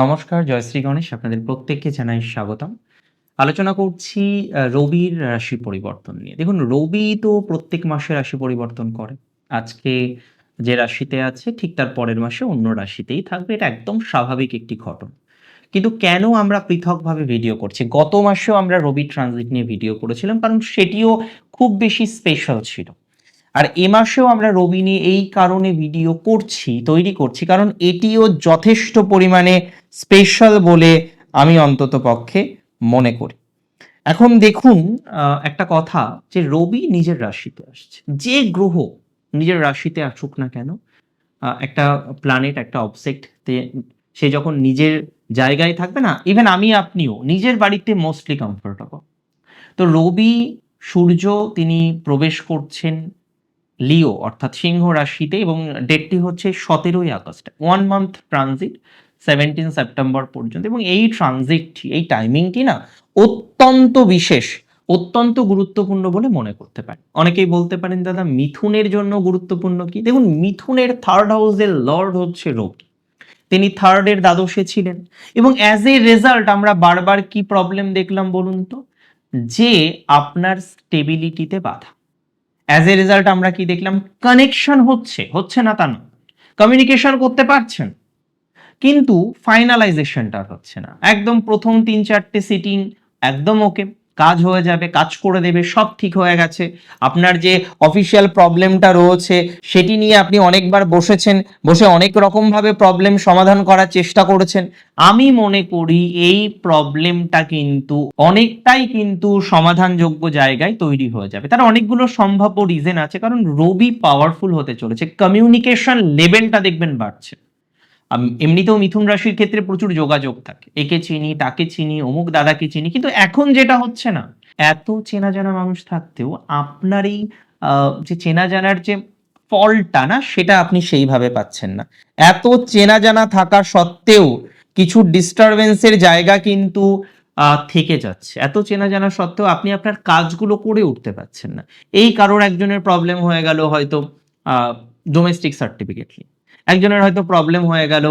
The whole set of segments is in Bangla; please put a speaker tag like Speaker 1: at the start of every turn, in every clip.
Speaker 1: নমস্কার জয়শ্রী গণেশ, আপনাদের প্রত্যেককে জানাই স্বাগতম। আলোচনা করছি রবির রাশি পরিবর্তন নিয়ে। দেখুন, রবি তো প্রত্যেক মাসে রাশি পরিবর্তন করে। আজকে যে রাশিতে আছে, ঠিক তার পরের মাসে অন্য রাশিতেই থাকবে। এটা একদম স্বাভাবিক একটি ঘটনা। কিন্তু কেন আমরা পৃথকভাবে ভিডিও করছি? গত মাসেও আমরা রবি ট্রানজিট নিয়ে ভিডিও করেছিলাম, কারণ সেটিও খুব বেশি স্পেশাল ছিল। আর এ মাসেও আমরা রবি নিয়ে এই কারণে ভিডিও করছি, তৈরি করছি, কারণ এটিও যথেষ্ট পরিমাণে স্পেশাল বলে আমি অন্তত পক্ষে মনে করি। এখন দেখুন একটা কথা যে রবি নিজের রাশিতে আসছে। যে গ্রহ নিজের রাশিতে আসুক না কেন একটা প্ল্যানেট একটা অবজেক্ট সে যখন নিজের জায়গায় থাকবে না ইভেন আমি আপনিও নিজের বাড়িতে মোস্টলি কমফোর্টেবল তো রবি, সূর্য তিনি প্রবেশ করছেন লিও, অর্থাৎ সিংহ রাশিতে, এবং ডেটটি হচ্ছে সতেরোই August one month transit seventeen September পর্যন্ত, এবং এই ট্রানজিটটি এই টাইমিংটি না অত্যন্ত বিশেষ, অত্যন্ত গুরুত্বপূর্ণ বলে মনে করতে পারেন অনেকেই বলতে পারেন, দাদা, মিথুনের জন্য গুরুত্বপূর্ণ কি? দেখুন, মিথুনের থার্ড হাউসের লর্ড হচ্ছে রবি। তিনি থার্ডের দ্বাদশে ছিলেন, এবং অ্যাজ এ রেজাল্ট আমরা বারবার কি প্রবলেম দেখলাম বলুন তো? যে আপনার স্টেবিলিটিতে বাধা। অ্যাজ এ রেজাল্ট আমরা কি দেখলাম? কানেকশন হচ্ছে হচ্ছে না তা না কমিউনিকেশন করতে পারছেন, কিন্তু ফাইনালাইজেশনটা হচ্ছে না। একদম প্রথম তিন চারটে সিটিং একদম ওকে কাজ হয়ে যাবে, কাজ করে দেবে, সব ঠিক হয়ে গেছে। আপনার যে অফিসিয়াল প্রবলেমটা রয়েছে, সেটি নিয়ে আপনি অনেকবার বসেছেন, বসে অনেক রকমভাবে প্রবলেম সমাধান করার চেষ্টা করেছেন। আমি মনে করি এই প্রবলেমটা কিন্তু অনেকটাই কিন্তু সমাধানযোগ্য জায়গায় তৈরি হয়ে যাবে। তার অনেকগুলো সম্ভাব্য রিজন আছে, কারণ রবি পাওয়ারফুল হতে চলেছে। কমিউনিকেশন লেভেলটা দেখবেন বাড়ছে। এমনিতেও মিথুন রাশির ক্ষেত্রে প্রচুর যোগাযোগ থাকে। একে চিনি, তাকে চিনি, অমুক দাদাকে চিনি, কিন্তু এখন যেটা হচ্ছে না, এত চেনা জানা মানুষ থাকতেও আপনার এই যে চেনা জানার যে ফলটা না, সেটা আপনি সেইভাবে পাচ্ছেন না। এত চেনা জানা থাকা সত্ত্বেও কিছু ডিস্টারবেন্সের জায়গা কিন্তু থেকে যাচ্ছে। এত চেনা জানা সত্ত্বেও আপনি আপনার কাজগুলো করে উঠতে পারছেন না। এই কারোর একজনের প্রবলেম হয়ে গেল হয়তো ডোমেস্টিক সার্টিফিকেট একজনের হয়তো প্রবলেম হয়ে গেল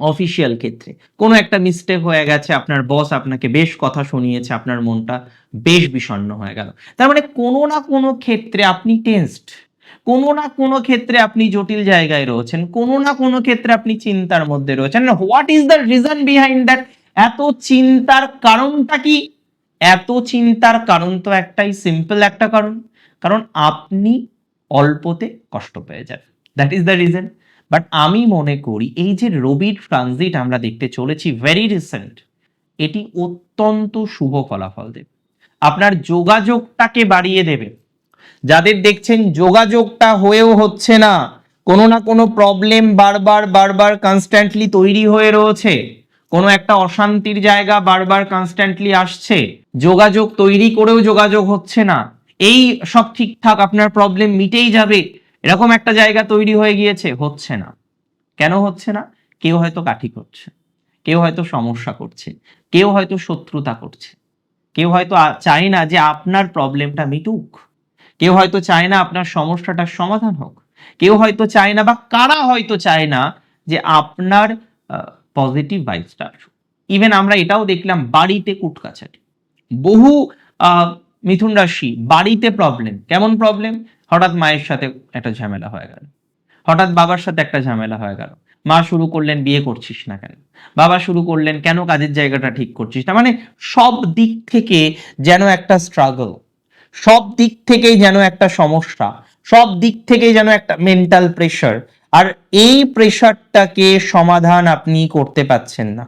Speaker 1: অফিসিয়াল ক্ষেত্রে। কোনো একটা মিস্টেক হয়ে গেছে, আপনার বস আপনাকে বেশ কথা শুনিয়েছে, আপনার মনটা বেশ বিষণ্ণ হয়ে গেল। তার মানে কোনো না কোনো ক্ষেত্রে আপনি টেন্সড কোনো না কোনো ক্ষেত্রে আপনি জটিল জায়গায় রয়েছেন, কোনো না কোনো ক্ষেত্রে আপনি চিন্তার মধ্যে রয়েছেন। What is the reason behind that এত চিন্তার কারণটা কি? এত চিন্তার কারণ তো একটাই সিম্পল একটা কারণ। কারণ আপনি অল্পতে কষ্ট পেয়ে যান that is the reason but আমি মনে করি এই যে রবির ট্রানজিট আমরা দেখতে চলেছি ভেরি রিসেন্ট এটি অত্যন্ত শুভ ফলাফল দেবে। আপনার যোগাযোগটাকে বাড়িয়ে দেবে। যাদের দেখছেন যোগাযোগটা হয়েও হচ্ছে না, কোনো না কোনো প্রবলেম বারবার বারবার কনস্ট্যান্টলি তৈরি হয়ে রয়েছে, কোনো একটা অশান্তির জায়গা বারবার কনস্ট্যান্টলি আসছে, যোগাযোগ তৈরি করেও যোগাযোগ হচ্ছে না, এই সব ঠিকঠাক আপনার প্রবলেম মিটেই যাবে। এরকম একটা জায়গা তৈরি হয়ে গিয়েছে, হচ্ছে না। কেন হচ্ছে না? কেউ হয়তো কাঠি করছে, কেউ হয়তো সমস্যা করছে, কেউ হয়তো শত্রুতা করছে, কেউ হয়তো চায় না যে আপনার প্রবলেমটা মিটুক, কেউ হয়তো চায় না আপনার সমস্যাটার সমাধান হোক, কেউ হয়তো চায় না বা কারা হয়তো চায় না যে আপনার পজিটিভ ভাইবসটা আসুক। ইভেন আমরা এটাও দেখলাম বাড়িতে কুটকাছাটি বহু মিথুন রাশি বাড়িতে প্রবলেম কেমন প্রবলেম হঠাৎ মায়ের সাথে একটা ঝামেলা হয়ে গেল। হঠাৎ বাবার সাথে একটা ঝামেলা হয়ে গেল। মা শুরু করলেন, বিয়ে করছিস না কেন? বাবা শুরু করলেন, কেন কাজের জায়গাটা ঠিক করছিস না? মানে সব দিক থেকে যেন একটা স্ট্রাগল সব দিক থেকেই যেন একটা সমস্যা, সব দিক থেকেই যেন একটা মেন্টাল প্রেশার আর এই প্রেশারটাকে সমাধান আপনি করতে পারছেন না।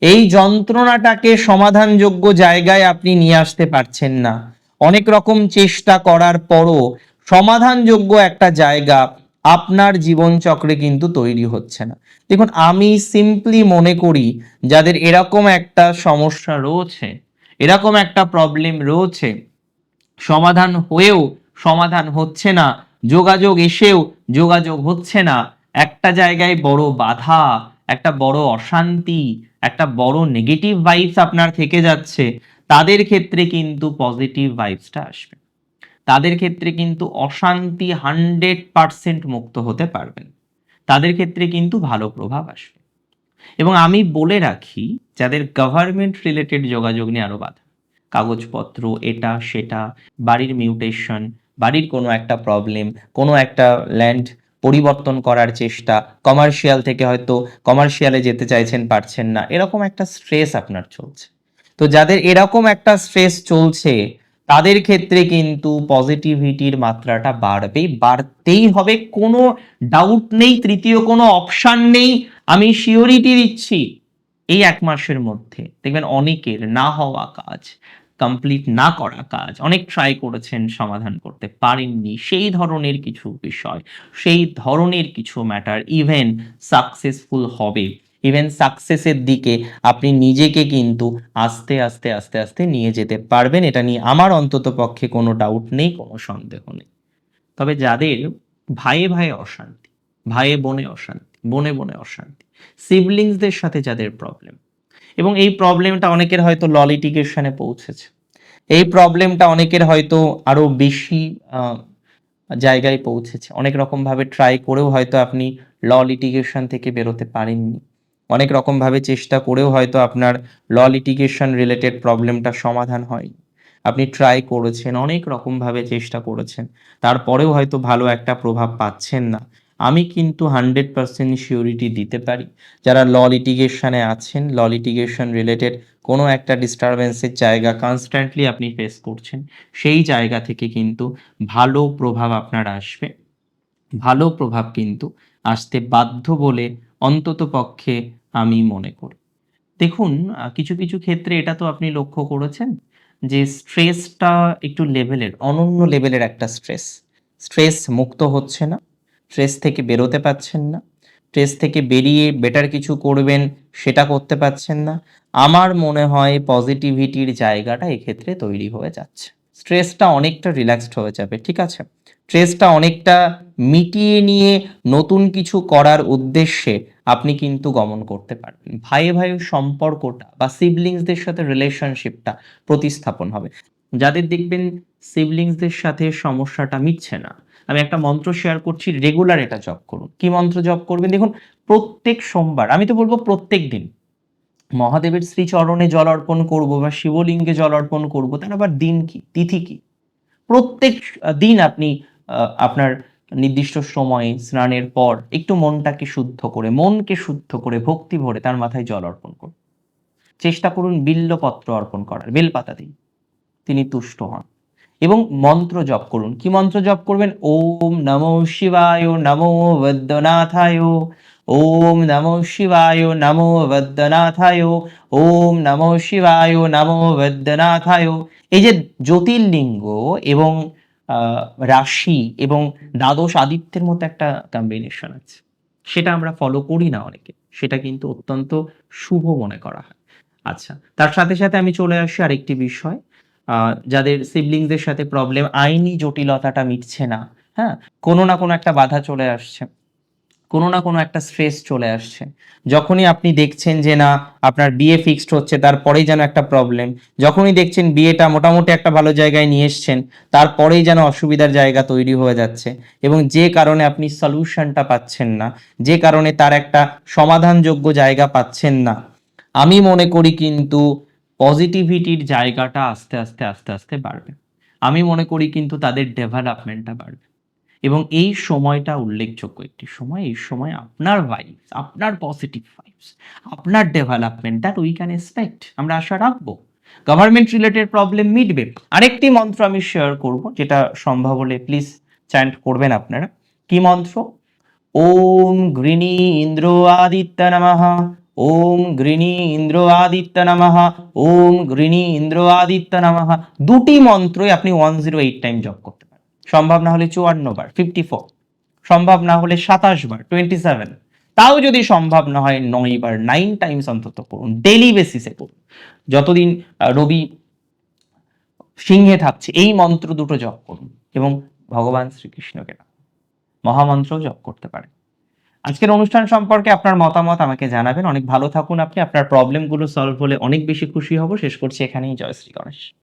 Speaker 1: এই যন্ত্রণাটাকে সমাধানযোগ্য জায়গায় আপনি নিয়ে আসতে পারছেন না। অনেক রকম চেষ্টা করার পরও সমাধানযোগ্য একটা জায়গা আপনার জীবনচক্রে কিন্তু তৈরি হচ্ছে না। দেখুন, আমি সিম্পলি মনে করি যাদের এরকম একটা সমস্যা রয়েছে, এরকম একটা প্রবলেম রয়েছে, সমাধান হয়েও সমাধান হচ্ছে না, যোগাযোগ এসেও যোগাযোগ হচ্ছে না, একটা জায়গায় বড় বাধা, একটা বড় অশান্তি, একটা বড় নেগেটিভ ভাইবস আপনার থেকে যাচ্ছে, তাদের ক্ষেত্রে কিন্তু পজিটিভ ভাইবসটা আসবে। তাদের ক্ষেত্রে কিন্তু অশান্তি হান্ড্রেড পার্সেন্ট মুক্ত হতে পারবেন। তাদের ক্ষেত্রে কিন্তু ভালো প্রভাব আসবে। এবং আমি বলে রাখি, যাদের গভর্নমেন্ট রিলেটেড যোগাযোগ নিয়ে আরও বাধা, কাগজপত্র এটা, সেটা, বাড়ির মিউটেশন বাড়ির কোনো একটা প্রবলেম কোনো একটা ল্যান্ড পরিবর্তন করার চেষ্টা কমার্শিয়াল থেকে হয়তো কমার্শিয়ালে যেতে চাইছেন, পারছেন না, এরকম একটা স্ট্রেস আপনার চলছে। তো যাদের এরকম একটা স্ট্রেস চলছে তাদের ক্ষেত্রে কিন্তু পজিটিভিটির মাত্রাটা বাড়বে বাড়তেই হবে। কোনো ডাউট নেই, তৃতীয় কোনো অপশান নেই। আমি শিওরিটি দিচ্ছি এই এক মাসের মধ্যে। দেখবেন অনেকের না হওয়া কাজ কমপ্লিট না করা কাজ অনেক ট্রাই করেছেন, সমাধান করতে পারেননি। সেই ধরনের কিছু বিষয়, সেই ধরনের কিছু ম্যাটার ইভেন সাকসেসফুল হবে। ইভেন সাকসেসের দিকে আপনি নিজেকে কিন্তু আস্তে আস্তে আস্তে আস্তে নিয়ে যেতে পারবেন। এটা নিয়ে আমার অন্তত পক্ষে কোনো ডাউট নেই, কোনো সন্দেহ নেই। তবে যাদের ভাইয়ে ভাইয়ে অশান্তি, ভাইয়ে, বোনে অশান্তি, বনে বনে অশান্তি সিবলিংসদের সাথে যাদের প্রবলেম এবং এই প্রবলেমটা অনেকের হয়তো ল লিটিগেশনে পৌঁছেছে। এই প্রবলেমটা অনেকের হয়তো আরও বেশি জায়গায় পৌঁছেছে। অনেক রকম ভাবে ট্রাই করেও হয়তো আপনি ল লিটিগেশন থেকে বেরোতে পারেননি। অনেক রকম ভাবে চেষ্টা করেও হয়তো আপনার ল লিটিগেশন রিলেটেড প্রবলেমটা সমাধান হয়নি। আপনি ট্রাই করেছেন, অনেক রকম ভাবে চেষ্টা করেছেন। তারপরেও হয়তো ভালো একটা প্রভাব পাচ্ছেন না। আমি কিন্তু হান্ড্রেড পার্সেন্ট সিওরিটি দিতে পারি। যারা ল লিটিগেশনে আছেন, ল লিটিগেশন রিলেটেড কোনো একটা ডিস্টারবেন্সের জায়গা কনস্ট্যান্টলি আপনি ফেস করছেন, সেই জায়গা থেকে কিন্তু ভালো প্রভাব আপনার আসবে। ভালো প্রভাব কিন্তু আসতে বাধ্য বলে অন্তত পক্ষে আমি মনে করি। দেখুন কিছু কিছু ক্ষেত্রে এটা তো আপনি লক্ষ্য করেছেন যে স্ট্রেসটা একটু লেভেলের, অনন্য লেভেলের একটা স্ট্রেস। স্ট্রেস মুক্ত হচ্ছে না, স্ট্রেস থেকে বেরোতে পারছেন না, স্ট্রেস থেকে বেরিয়ে বেটার কিছু করবেন সেটা করতে পারছেন না। আমার মনে হয় পজিটিভিটির জায়গাটা এক্ষেত্রে তৈরি হয়ে যাচ্ছে। স্ট্রেসটা অনেকটা রিল্যাক্সড হয়ে যাবে, ঠিক আছে? স্ট্রেসটা অনেকটা মিটিয়ে নিয়ে নতুন কিছু করার উদ্দেশ্যে আপনি কিন্তু গমন করতে পারবেন। ভাইয়ে ভাইয়ের সম্পর্কটা বা সিবলিংসদের সাথে রিলেশনশিপটা প্রতিস্থাপন হবে। যাদের দেখবেন সিবলিংসদের সাথে সমস্যাটা মিটছে না। আমি একটা মন্ত্র শেয়ার করছি রেগুলার এটা জপ করুন। কি মন্ত্র জপ করবেন? দেখুন, প্রত্যেক সোমবার, আমি তো বলব প্রত্যেক দিন। মহাদেবের শ্রীচরণে জল অর্পণ করব বা শিবলিঙ্গে জল অর্পণ করব, তার আবার দিন কি? তিথি কি? প্রত্যেক দিন আপনি আপনার নির্দিষ্ট সময়ে স্নানের পর একটু মনটাকে শুদ্ধ করে, মনকে শুদ্ধ করে ভক্তি ভরে তার মাথায় জল অর্পণ করুন। চেষ্টা করুন বিল্লপত্র অর্পণ করার, বেলপাতা দিন তিনি তুষ্ট হন। এবং মন্ত্র জপ করুন। কি মন্ত্র জপ করবেন? ওম নমো শিবায়, নমো বৈদ্যনাথায়, ওম নমো শিবায়, নমো বৈদ্যনাথায়, ওম নমো শিবায়, নমো বৈদ্যনাথায়। এই যে জ্যোতির্লিঙ্গ এবং রাশি এবং দ্বাদশ আদিত্যের মতো একটা কম্বিনেশন আছে। সেটা আমরা ফলো করি না অনেকে। সেটা কিন্তু অত্যন্ত শুভ মনে করা হয়। আচ্ছা তার সাথে সাথে আমি চলে আসি আরেকটি বিষয়। যাদের সিবলিংসদের সাথে প্রবলেম আইনি জটিলতাটা মিটছে না। হ্যাঁ কোনো না কোনো একটা বাধা চলে আসছে। কোনো না কোনো একটা স্ট্রেস চলে আসছে। যখনই আপনি দেখছেন যে না, আপনার বিয়ে ফিক্সড হচ্ছে, তারপরেই যেন একটা প্রবলেম যখনই দেখছেন বিয়েটা মোটামুটি একটা ভালো জায়গায় নিয়ে এসছেন, তারপরেই যেন অসুবিধার জায়গা তৈরি হয়ে যাচ্ছে। এবং যে কারণে আপনি সলিউশনটা পাচ্ছেন না, যে কারণে তার একটা সমাধানযোগ্য জায়গা পাচ্ছেন না, আমি মনে করি কিন্তু পজিটিভিটির জায়গাটা আস্তে আস্তে আস্তে আস্তে বাড়বে। আমি মনে করি কিন্তু তাদের ডেভেলপমেন্টটা বাড়বে। এবং এই সময়টা উল্লেখযোগ্য একটি সময়, এই সময় আপনার ভাইবস আপনার পজিটিভ ভাইবস আপনার development that we can expect আমরা আশা রাখব। গভর্নমেন্ট রিলেটেড প্রবলেম মিটবে। আরেকটি মন্ত্র আমি শেয়ার করব, যেটা সম্ভব হলে প্লিজ চ্যান্ট করবেন আপনারা। কি মন্ত্র? ওম গৃণী ইন্দ্র আদিত্য নমঃ। ওম গৃণী ইন্দ্র আদিত্য নমঃ। ওম গৃণী ইন্দ্র আদিত্য নমঃ। দুটি মন্ত্রই আপনি ওয়ান জিরো এইট টাইম জপ করতে সম্ভব না হলে চুয়ান্ন বার ফিফটি ফোর সম্ভব না হলে সাতাশ বার টোয়েন্টি সেভেন তাও যদি সম্ভব না হয়, নয় বার নাইন টাইমস অন্তত করুন ডেলি বেসিসে করুন যতদিন রবি সিংহে থাকছে, এই মন্ত্র দুটো জপ করুন এবং ভগবান শ্রীকৃষ্ণকে। মহামন্ত্র জপ করতে পারেন। আজকের অনুষ্ঠান সম্পর্কে আপনার মতামত আমাকে জানাবেন। অনেক ভালো থাকুন আপনি। আপনার প্রবলেমগুলো সলভ হলে অনেক বেশি খুশি হব। শেষ করছি এখানেই। জয় শ্রী গণেশ।